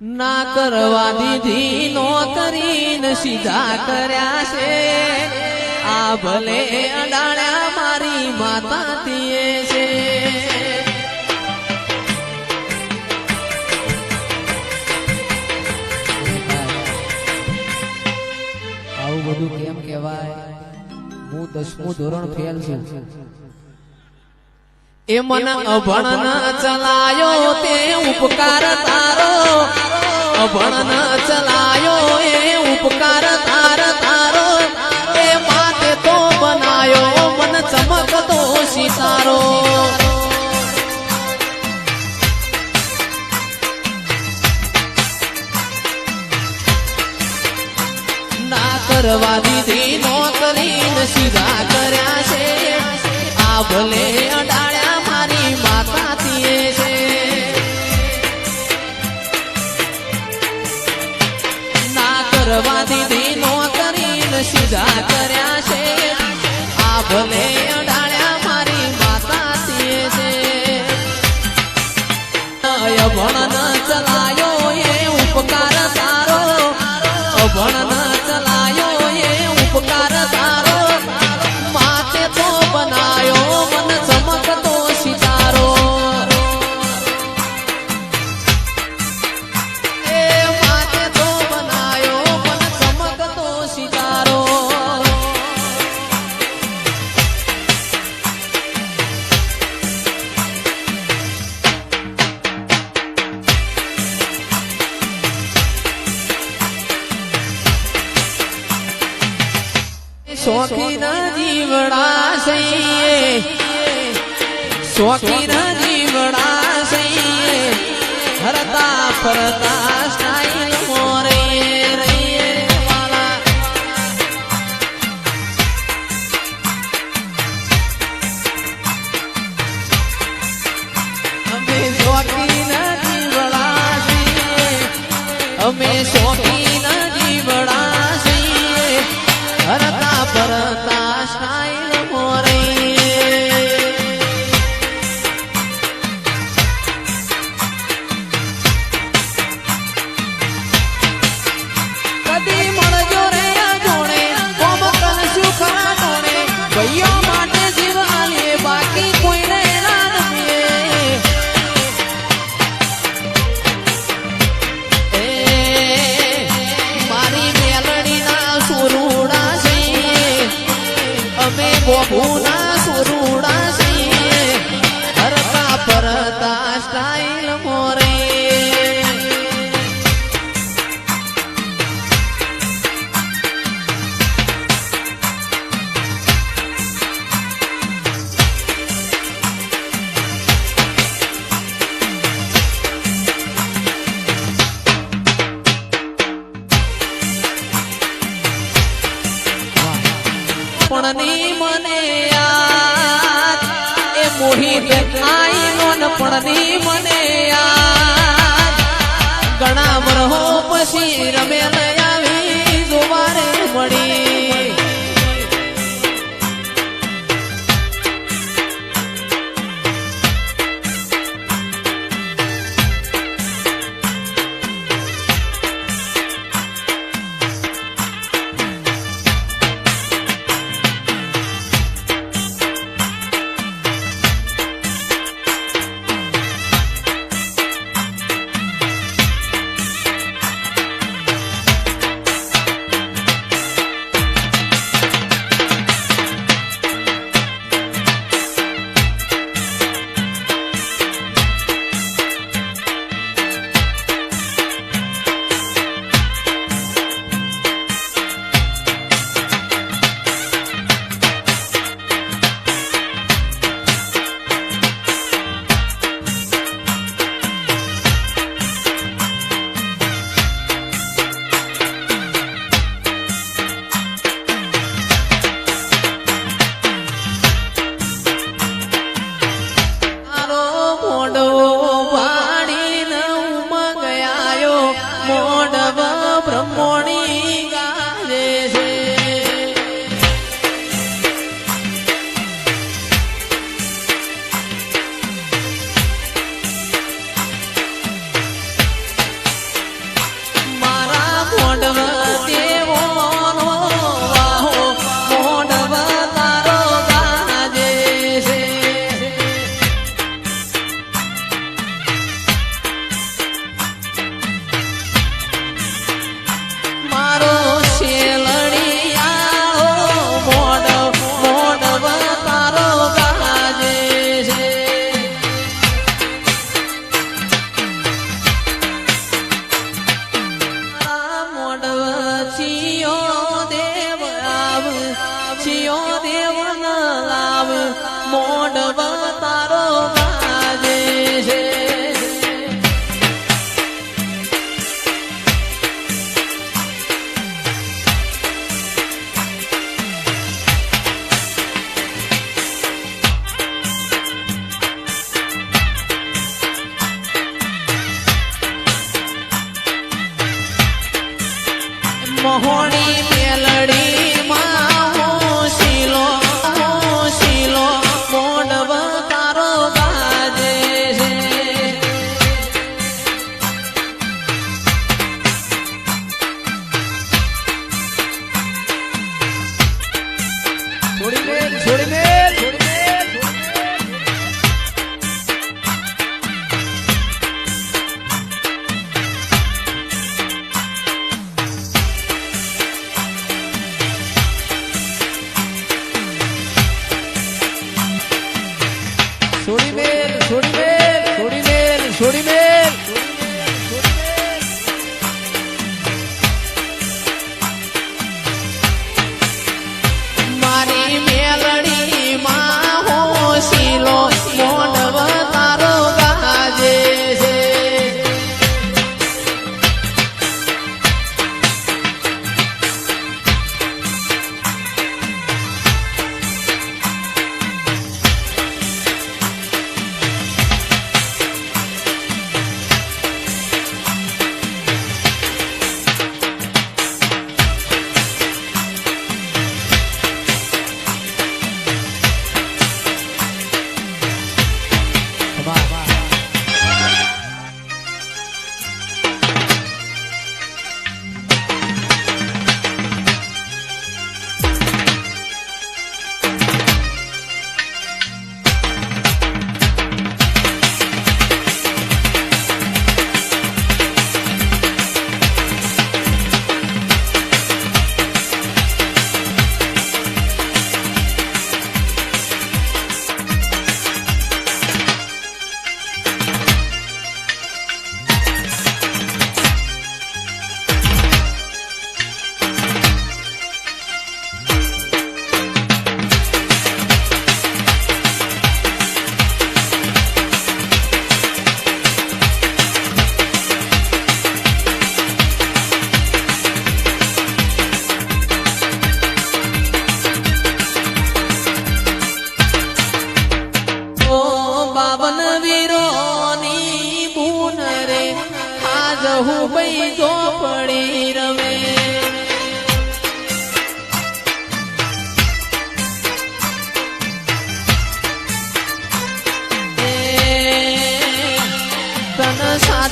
ના કરવા દીધી નોકરીને સીધા કર્યા છે. આ ભલે અડાળ્યા મારી માતા તીએ છે. આવું બધું કેમ કહેવાય? હું દસમું ધોરણ ફેલ છું. એ મને અભણ ચલાયો તે ઉપકાર તારો. અભણ ન ચલાયો એ ઉપકાર તાર તારો. એ માથે તો બનાયો, મન ચમકતો સિતારો. ના કરવા દીધી નોકરી સીધા કર્યા છે. આ ભલે અડાળ્યા સીધા કર્યા છે. આ ભલે અડાળ્યા મારી માતા છે. અભણ ન ચલાયો. શોખીન જીવડા સૈયે હરતા ફરતા અમે બોબુના સુરુડા પણ ની મને એ મોહિત આઈ નોન પણ ની મને યાદ. ઘણા વરહો પછી રમેલ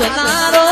સાધનારો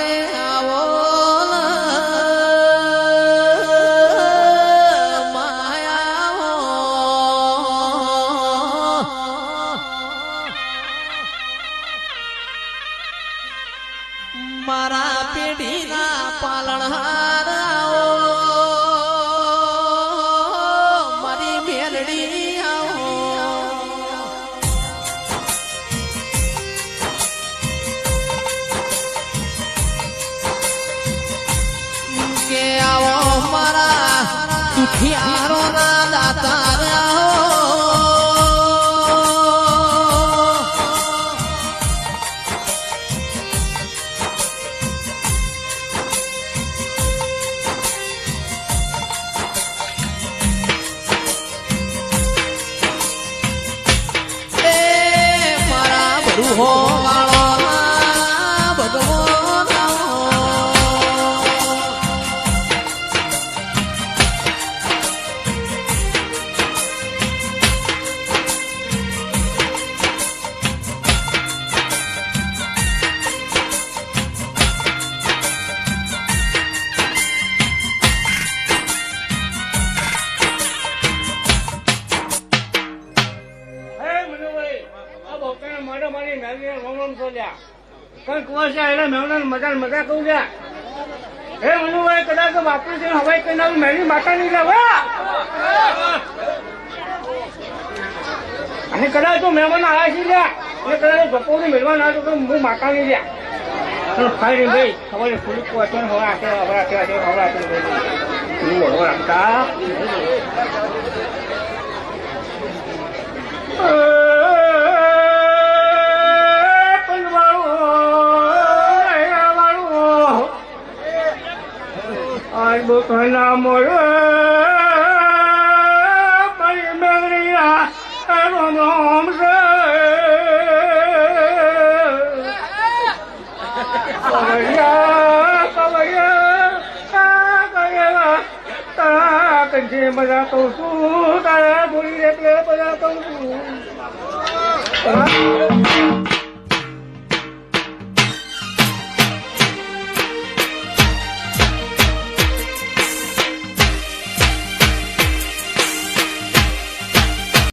આવો મારા પેઢીના પાલનહાર આવો. plata. કઈ મારા મારી નાની મમણ બોલ્યા કઈ કુવાશે એને મેમણા મજા મજા કહું છે હે મનુભાઈ, કદાચ વાપરું છે હવાઈ કઈ નાવું માતા નહીં લાવા અને કદાચ તો મહેમાન આવ્યા છે ત્યાં અને કદાચ ને મહેમાન આવ્યો તો હું માતા નહીં લ્યા ખાઈ ભાઈ. ખબર ખુલ્લી પહોંચો હવે આખે હવે આખે હવે આખે હવે આખે રાખતા આટે ભાઈ ઓળો રાખતા આજ બકના મોર પરી મેળિયા રોમ રોમ રે કવૈયા કવૈયા કવૈયા તારા કંઠે બધા કહું છું તારા બોલી એટલે બધા કહું છું